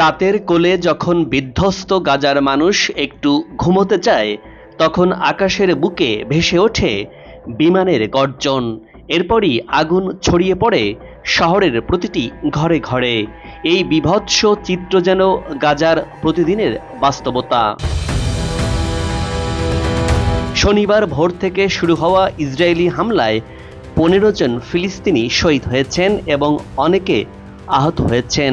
রাতের কোলে যখন বিধ্বস্ত গাজার মানুষ একটু ঘুমোতে চায়, তখন আকাশের বুকে ভেসে ওঠে বিমানের গর্জন। এরপরই আগুন ছড়িয়ে পড়ে শহরের প্রতিটি ঘরে ঘরে। এই বিভৎস চিত্র যেন গাজার প্রতিদিনের বাস্তবতা। শনিবার ভোর থেকে শুরু হওয়া ইসরায়েলি হামলায় পনেরো জন ফিলিস্তিনি শহীদ হয়েছেন এবং অনেকে আহত হয়েছেন।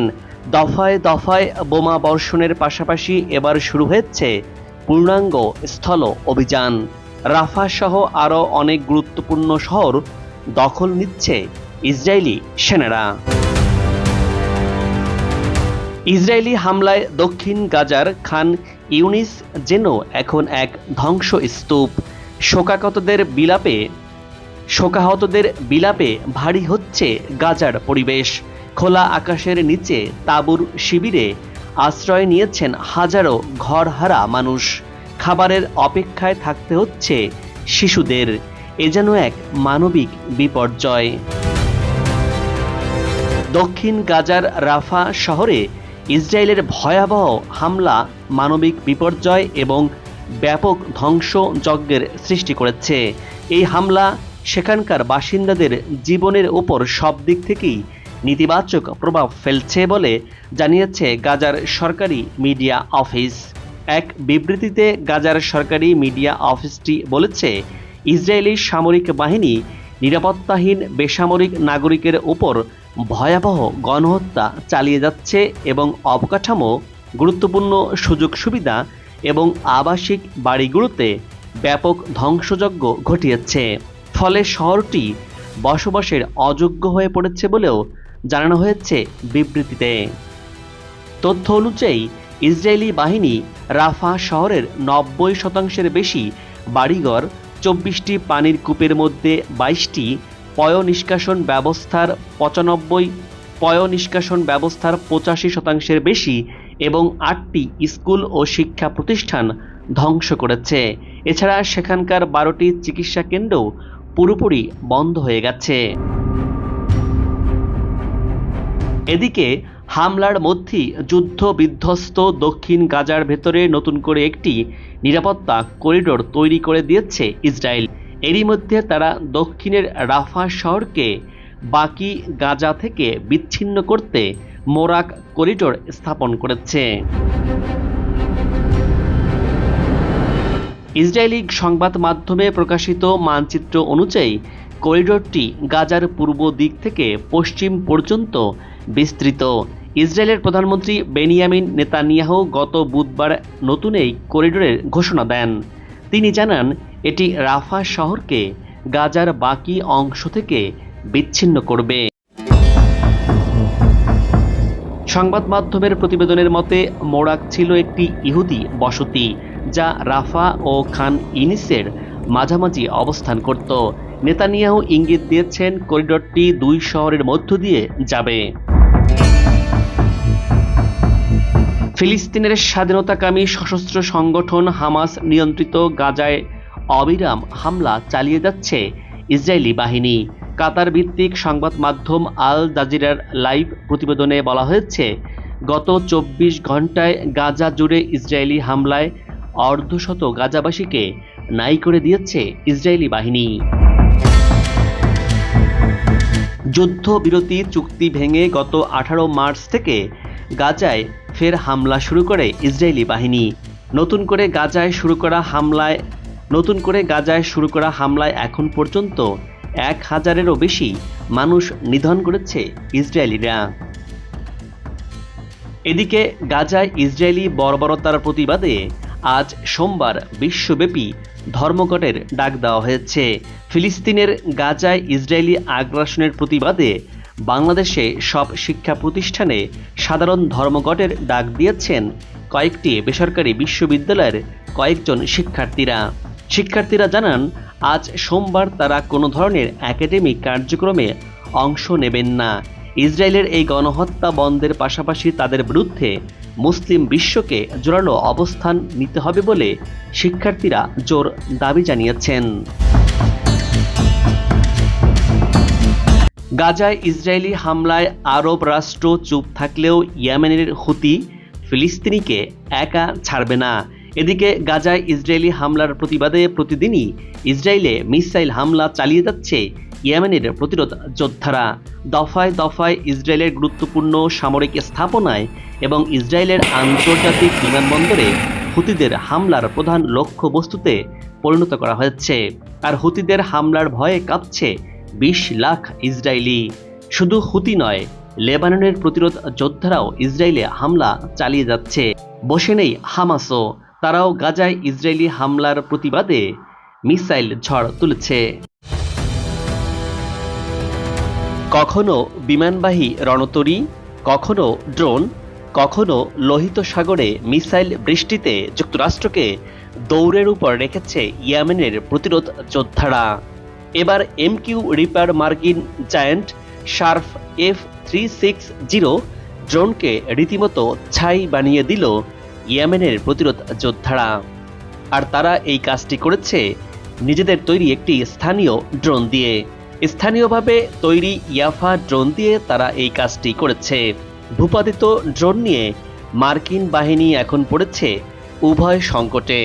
দফায় দফায় বোমা বর্ষণের পাশাপাশি এবার শুরু হয়েছে পূর্ণাঙ্গ স্থল অভিযান। রাফা সহ আরও অনেক গুরুত্বপূর্ণ শহর দখল নিচ্ছে ইসরায়েলি সেনারা। ইসরায়েলি হামলায় দক্ষিণ গাজার খান ইউনিস যেন এখন এক ধ্বংসস্তূপ। শোকাকতদের বিলাপে শোকাহতদের বিলাপে ভারী হচ্ছে গাজার পরিবেশ। খোলা আকাশের নিচে তাঁবুর শিবিরে আশ্রয় নিয়েছেন হাজারো ঘরহারা মানুষ। খাবারের অপেক্ষায় থাকতে হচ্ছে শিশুদের। এ যেন এক মানবিক বিপর্যয়। দক্ষিণ গাজার রাফা শহরে ইসরায়েলের ভয়াবহ হামলা মানবিক বিপর্যয় এবং ব্যাপক ধ্বংসযজ্ঞের সৃষ্টি করেছে। এই হামলা সেখানকার বাসিন্দাদের জীবনের উপর সব দিক থেকেই নেতিবাচক প্রভাব ফেলছে বলে জানিয়েছে গাজার সরকারি মিডিয়া অফিস। এক বিবৃতিতে গাজার সরকারি মিডিয়া অফিসটি বলেছে, ইসরায়েলি সামরিক বাহিনী নিরাপত্তাহীন বেসামরিক নাগরিকের উপর ভয়াবহ গণহত্যা চালিয়ে যাচ্ছে এবং অবকাঠামো, গুরুত্বপূর্ণ সুযোগ সুবিধা এবং আবাসিক বাড়িগুলোতে ব্যাপক ধ্বংসযজ্ঞ ঘটিয়েছে। ফলে শহরটি বসবাসের অযোগ্য হয়ে পড়েছে বলেও জানানো হয়েছে বিবৃতিতে। তথ্য অনুযায়ী, ইসরায়েলি বাহিনী রাফা শহরের নব্বই শতাংশের বেশি বাড়িঘর, চব্বিশটি পানির কূপের মধ্যে বাইশটি পয় নিষ্কাশন ব্যবস্থার পঁচানব্বই পয় নিষ্কাশন ব্যবস্থার পঁচাশি শতাংশের বেশি এবং আটটি স্কুল ও শিক্ষা প্রতিষ্ঠান ধ্বংস করেছে। এছাড়া সেখানকার বারোটি চিকিৎসা কেন্দ্রও পুরোপুরি বন্ধ হয়ে গেছে। এদিকে হামলার মধ্যেই যুদ্ধ বিধ্বস্ত দক্ষিণ গাজার ভেতরে নতুন করে একটি নিরাপত্তা করিডোর তৈরি করে দিয়েছে ইসরায়েল। এরই মধ্যে তারা দক্ষিণের রাফা শহরকে বাকি গাজা থেকে বিচ্ছিন্ন করতে মোরাক করিডোর স্থাপন করেছে। ইসরায়েলি সংবাদ মাধ্যমে প্রকাশিত মানচিত্র অনুযায়ী করিডোরটি গাজার পূর্ব দিক থেকে পশ্চিম পর্যন্ত বিস্তৃত। ইসরায়েলের প্রধানমন্ত্রী বেনিয়ামিন নেতানিয়াহু গত বুধবার নতুন এই করিডোরের ঘোষণা দেন। তিনি জানান, এটি রাফা শহরকে গাজার বাকি অংশ থেকে বিচ্ছিন্ন করবে। সংবাদ মাধ্যমের প্রতিবেদনের মতে, মোরাক ছিল একটি ইহুদি বসতি, যা রাফা ও খান ইনিসের মাঝামাঝি অবস্থান করত। নেতানিয়াহু ইঙ্গিত দিয়েছেন করিডোরটি দুই শহরের মধ্য দিয়ে যাবে। ফিলিস্তিনের স্বাধীনতাকামী সশস্ত্র সংগঠন হামাস নিয়ন্ত্রিত গাজায় অবিরাম হামলা চালিয়ে যাচ্ছে ইসরায়েলি বাহিনী। কাতার ভিত্তিক সংবাদ মাধ্যম আল জাজিরার লাইভ প্রতিবেদনে বলা হয়েছে, গত চব্বিশ ঘন্টায় গাজা জুড়ে ইসরায়েলি হামলায় অর্ধশত গাজাবাসীকে নাই করে দিয়েছে ইসরায়েলি বাহিনী। যুদ্ধবিরতি চুক্তি ভেঙে গত আঠারো মার্চ থেকে গাজায় ফের হামলা শুরু করে ইসরায়েলি বাহিনী। নতুন করে গাজায় শুরু করা হামলায় নতুন করে গাজায় শুরু করা হামলায় এখন পর্যন্ত এক হাজারেরও বেশি মানুষ নিধন করেছে ইসরায়েলিরা। এদিকে গাজায় ইসরায়েলি বর্বরতার প্রতিবাদে আজ সোমবার বিশ্বব্যাপী ধর্মঘটের ডাক দেওয়া হয়েছে। ফিলিস্তিনের গাজায় ইসরায়েলি আগ্রাসনের প্রতিবাদে বাংলাদেশে সব শিক্ষা প্রতিষ্ঠানে সাধারণ ধর্মঘটের ডাক দিয়েছেন কয়েকটি বেসরকারি বিশ্ববিদ্যালয়ের কয়েকজন শিক্ষার্থীরা। শিক্ষার্থীরা জানান, আজ সোমবার তারা কোনো ধরনের একাডেমিক কার্যক্রমে অংশ নেবেন না। ইসরায়েলের এই গণহত্যা বন্ধের পাশাপাশি তাদের বিরুদ্ধে মুসলিম বিশ্বকে জোরালো অবস্থান নিতে হবে বলে শিক্ষার্থীরা জোর দাবি জানিয়েছেন। গাজায় ইসরায়েলি হামলায় আরব রাষ্ট্র চুপ থাকলেও ইয়েমেনের হুতি ফিলিস্তিনিকে একা ছাড়বে না। এদিকে গাজায় ইসরায়েলি হামলার প্রতিবাদে প্রতিদিনই ইসরায়েলে মিসাইল হামলা চালিয়ে যাচ্ছে ইয়েমেনের প্রতিরোধ যোদ্ধারা দফায় দফায় ইসরায়েলের গুরুত্বপূর্ণ সামরিক স্থাপনায় এবং ইসরায়েলের আন্তর্জাতিক বিমানবন্দরে হুতিদের হামলার প্রধান লক্ষ্যবস্তুতে পরিণত করা হয়েছে। আর হুতিদের হামলার ভয়ে কাঁপছে বিশ লাখ ইসরায়েলি। শুধু হুতি নয়, লেবাননের প্রতিরোধ যোদ্ধারাও ইসরায়েলে হামলা চালিয়ে যাচ্ছে। বসে নেই হামাসও, তারাও গাজায় ইসরায়েলি হামলার প্রতিবাদে মিসাইল ঝড় তুলেছে। কখনো বিমানবাহী রণতরী, কখনো ড্রোন, কখনো লোহিত সাগরে মিসাইল বৃষ্টিতে যুক্তরাষ্ট্রকে দৌড়ের উপর রেখেছে ইয়েমেনের প্রতিরোধ যোদ্ধারা। এবার এমকিউ রিপার মার্কিন জায়ান্ট শার্ফ এফ থ্রি সিক্স জিরো ড্রোনকে রীতিমতো ছাই বানিয়ে দিল ইয়েমেনের প্রতিরোধ যোদ্ধারা। আর তারা এই কাজটি করেছে নিজেদের তৈরি একটি স্থানীয় ড্রোন দিয়ে। স্থানীয়ভাবে তৈরি ইয়াফা ড্রোন দিয়ে তারা এই কাজটি করেছে। ভূপাতিত ড্রোন নিয়ে মার্কিন বাহিনী এখন পড়েছে উভয় সংকটে।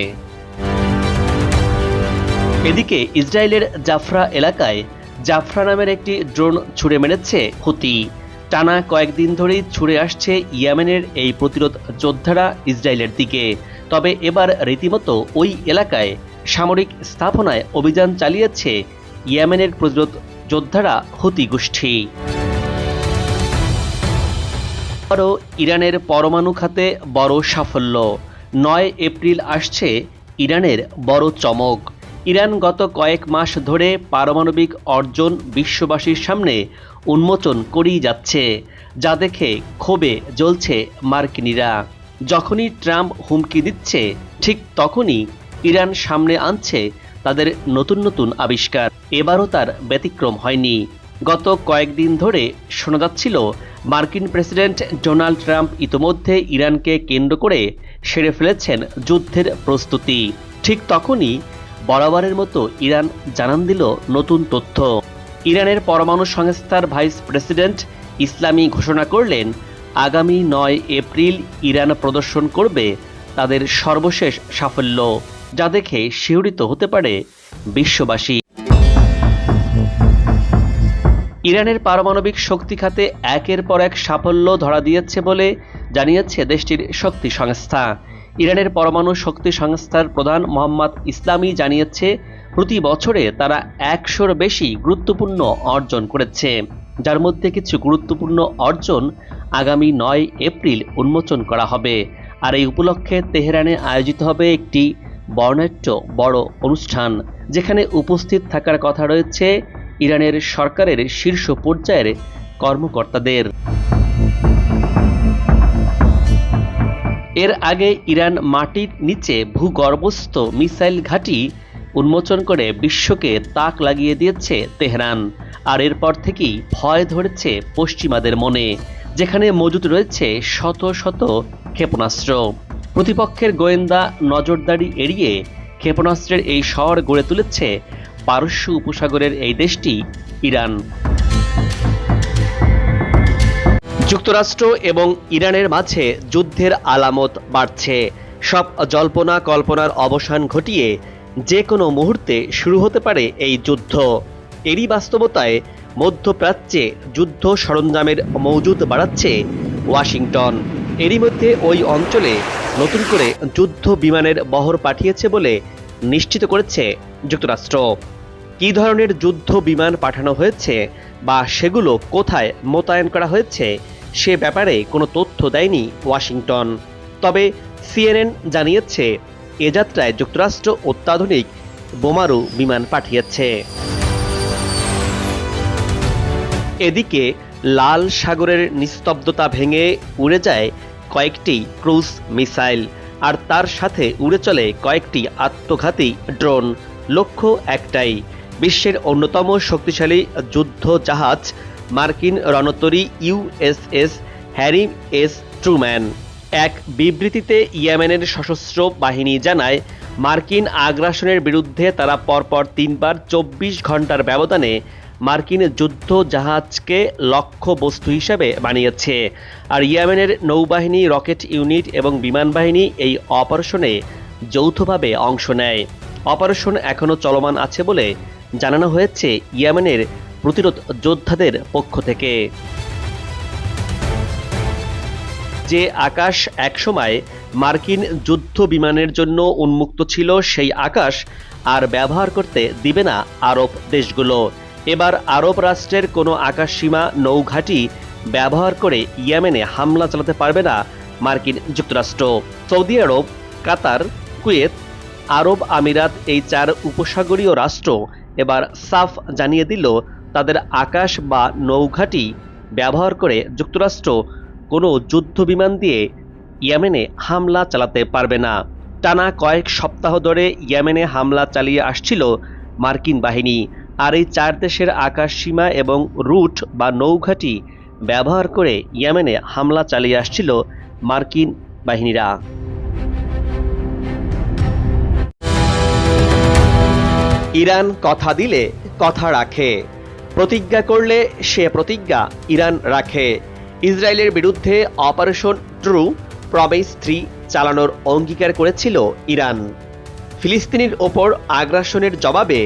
এদিকে ইসরায়েলের জাফরা এলাকায় জাফরা নামের একটি ড্রোন ছুড়ে মেরেছে হুতি। টানা কয়েকদিন ধরেই ছুড়ে আসছে ইয়ামেনের এই প্রতিরোধ যোদ্ধারা ইসরায়েলের দিকে। তবে এবার রীতিমতো ওই এলাকায় সামরিক স্থাপনায় অভিযান চালিয়েছে ইয়েমেনের প্রতিরোধ যোদ্ধারা হুতি গোষ্ঠী আরও ইরানের পরমাণু খাতে বড় সাফল্য। নয় এপ্রিল আসছে ইরানের বড় চমক। ইরান গত কয়েক মাস ধরে পারমাণবিক অর্জন বিশ্ববাসীর সামনে উন্মোচন করেই যাচ্ছে, যা দেখে ক্ষোভে জ্বলছে মার্কিনীরা। যখনই ট্রাম্প হুমকি দিচ্ছে, ঠিক তখনই ইরান সামনে আনছে তাদের নতুন নতুন আবিষ্কার। এবারও তার ব্যতিক্রম হয়নি। গত কয়েকদিন ধরে শোনা যাচ্ছিল, মার্কিন প্রেসিডেন্ট ডোনাল্ড ট্রাম্প ইতোমধ্যে ইরানকে কেন্দ্র করে সেরে ফেলেছেন যুদ্ধের প্রস্তুতি। ঠিক তখনই বরাবরের মতো ইরান জানান দিল নতুন তথ্য। ইরানের পরমাণু সংস্থার ভাইস প্রেসিডেন্ট ইসলামী ঘোষণা করলেন, আগামী নয় এপ্রিল ইরান প্রদর্শন করবে তাদের সর্বশেষ সাফল্য। যা দেখে শিহরিত হতে পারে বিশ্ববাসী। ইরানের পারমাণবিক শক্তি খাতে একের পর এক সাফল্য ধরা দিয়েছে বলে জানিয়েছে দেশটির শক্তি সংস্থা। ইরানের পরমাণু শক্তি সংস্থার প্রধান মোহাম্মদ ইসলামী জানিয়েছে, প্রতি বছরে তারা একশোর বেশি গুরুত্বপূর্ণ অর্জন করেছে, যার মধ্যে কিছু গুরুত্বপূর্ণ অর্জন আগামী নয় এপ্রিল উন্মোচন করা হবে। আর এই উপলক্ষে তেহরানে আয়োজিত হবে একটি বর্ণাঢ্য বড় অনুষ্ঠান, যেখানে উপস্থিত থাকার কথা রয়েছে ইরানের সরকারের শীর্ষ পর্যায়ের কর্মকর্তাদের। এর আগে ইরান মাটির নিচে ভূগর্ভস্থ মিসাইল ঘাঁটি উন্মোচন করে বিশ্বকে তাক লাগিয়ে দিয়েছে তেহরান, আর এরপর থেকেই ভয় ধরেছে পশ্চিমাদের মনে, যেখানে মজুদ রয়েছে শত শত ক্ষেপণাস্ত্র। প্রতিপক্ষের গোয়েন্দা নজরদারি এড়িয়ে ক্ষেপণাস্ত্রের এই শহর গড়ে তুলেছে পারস্য উপসাগরের এই দেশটি, ইরান। যুক্তরাষ্ট্র এবং ইরানের মাঝে যুদ্ধের আলামত বাড়ছে। সব জল্পনা কল্পনার অবসান ঘটিয়ে যে কোনো মুহূর্তে শুরু হতে পারে এই যুদ্ধ। এরই বাস্তবতায় মধ্যপ্রাচ্যে যুদ্ধ সরঞ্জামের মজুদ বাড়াচ্ছে ওয়াশিংটন। এরই মধ্যে ওই অঞ্চলে নতুন করে যুদ্ধ বিমানের বহর পাঠিয়েছে বলে নিশ্চিত করেছে যুক্তরাষ্ট্র। কী ধরনের যুদ্ধ বিমান পাঠানো হয়েছে বা সেগুলো কোথায় মোতায়েন করা হয়েছে সে ব্যাপারে কোনো তথ্য দেয়নি ওয়াশিংটন। তবে সিএনএন জানিয়েছে, এ যাত্রায় যুক্তরাষ্ট্র অত্যাধুনিক বোমারু বিমান পাঠিয়েছে। এদিকে লাল সাগরের নিস্তব্ধতা ভেঙে উড়ে যায় কয়েকটি ক্রুজ মিসাইল, আর তার সাথে উড়ে চলে কয়েকটি আত্মঘাতী ড্রোন। লক্ষ্য একটাই, বিশ্বের অন্যতম শক্তিশালী যুদ্ধ জাহাজ মার্কিন রণতরী ইউএসএস হ্যারি এস ট্রুম্যান। এক বিবৃতিতে ইয়েমেনের সশস্ত্র বাহিনী জানায়, মার্কিন আগ্রাসনের বিরুদ্ধে তারা পরপর তিনবার চব্বিশ ঘণ্টার ব্যবধানে মার্কিন যুদ্ধ জাহাজকে লক্ষ্য বস্তু হিসাবে বানিয়েছে। আর ইয়েমেনের নৌবাহিনী, রকেট ইউনিট এবং বিমান বাহিনী এই অপারেশনে যৌথভাবে অংশ নেয়। অপারেশন এখনও চলমান আছে বলে জানানো হয়েছে ইয়েমেনের প্রতিরোধ যোদ্ধাদের পক্ষ থেকে। যে আকাশ একসময় মার্কিন যুদ্ধ বিমানের জন্য উন্মুক্ত ছিল, সেই আকাশ আর ব্যবহার করতে দিবে না আরব দেশগুলো। এবার আরব রাষ্ট্রের কোনো আকাশসীমা নৌঘাঁটি ব্যবহার করে ইয়েমেনে হামলা চালাতে পারবে না মার্কিন যুক্তরাষ্ট্র। সৌদি আরব, কাতার, কুয়েত, আরব আমিরাত এই চার উপসাগরীয় রাষ্ট্র এবার সাফ জানিয়ে দিল তাদের আকাশ বা নৌঘাঁটি ব্যবহার করে যুক্তরাষ্ট্র কোনো যুদ্ধ বিমান দিয়ে ইয়েমেনে হামলা চালাতে পারবে না। টানা কয়েক সপ্তাহ ধরে ইয়েমেনে হামলা চালিয়ে আসছিল মার্কিন বাহিনী। আর এই চার দেশের আকাশ সীমা এবং রুট বা নৌঘাঁটি ব্যবহার করে ইয়েমেনে হামলা চালিয়ে আসছিল মার্কিন বাহিনীরা। ইরান কথা দিলে কথা রাখে। প্রতিজ্ঞা করলে সে প্রতিজ্ঞা ইরান রাখে। ইসরায়েলের বিরুদ্ধে অপারেশন ট্রু প্রবেশ থ্রি চালানোর অঙ্গীকার করেছিল ইরান। ফিলিস্তিনির ওপর আগ্রাসনের জবাবে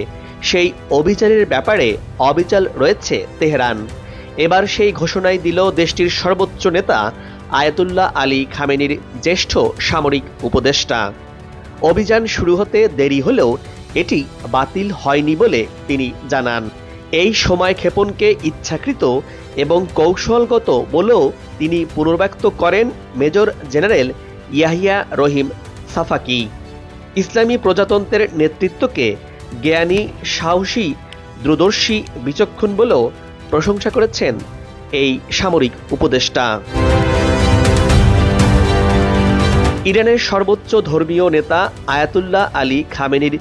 সেই অভিযানের ব্যাপারে অবিচাল রয়েছে তেহরান। এবার সেই ঘোষণাই দিল দেশটির সর্বোচ্চ নেতা আয়াতুল্লাহ আলী খামেনির জ্যেষ্ঠ সামরিক উপদেষ্টা। অভিযান শুরু হতে দেরি হলেও এটি বাতিল হয়নি বলে তিনি জানান। এই সময় ক্ষেপণকে ইচ্ছাকৃত এবং কৌশলগত বলেও তিনি পুনর্ব্যক্ত করেন major general Yahya Rahim Safavi. ইসলামী প্রজাতন্ত্রের নেতৃত্বকে জ্ঞানী, সাহসী দূরদর্শী বিচক্ষণ বলেও প্রশংসা করেছেন এই সামরিক উপদেষ্টা। ইরানের সর্বোচ্চ ধর্মীয় নেতা আয়াতুল্লাহ আলী খামেনির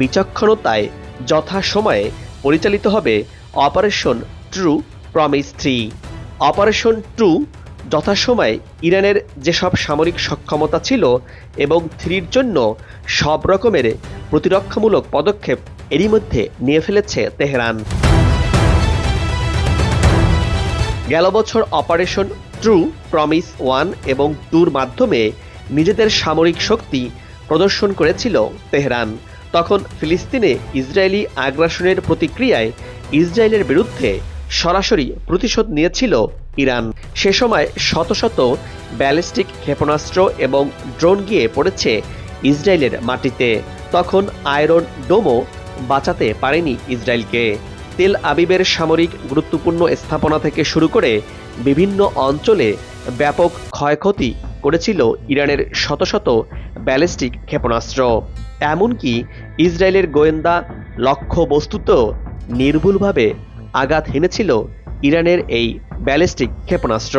বিচক্ষণতায় যথাসময়ে পরিচালিত হবে operation true promise three. Operation true যথাসময়ে ইরানের যেসব সামরিক সক্ষমতা ছিল এবং থ্রির জন্য সব রকমের প্রতিরক্ষামূলক পদক্ষেপ এরই মধ্যে নিয়ে ফেলেছে তেহরান। গেল বছর অপারেশন ট্রু, প্রমিস ওয়ান এবং টুর মাধ্যমে নিজেদের সামরিক শক্তি প্রদর্শন করেছিল তেহরান। তখন ফিলিস্তিনে ইসরায়েলি আগ্রাসনের প্রতিক্রিয়ায় ইসরায়েলের বিরুদ্ধে সরাসরি প্রতিশোধ নিয়েছিল ইরান। সে সময় শত শত ব্যালিস্টিক ক্ষেপণাস্ত্র এবং ড্রোন গিয়ে পড়েছে ইসরায়েলের মাটিতে। তখন আয়রন ডোমও বাঁচাতে পারেনি ইসরায়েলকে। তেল আবিবের সামরিক গুরুত্বপূর্ণ স্থাপনা থেকে শুরু করে বিভিন্ন অঞ্চলে ব্যাপক ক্ষয়ক্ষতি করেছিল ইরানের শত শত ব্যালিস্টিক ক্ষেপণাস্ত্র। এমনকি ইসরায়েলের গোয়েন্দা লক্ষ্য বস্তুতেও নির্ভুলভাবে আঘাত হেনেছিল ইরানের এই ব্যালিস্টিক ক্ষেপণাস্ত্র।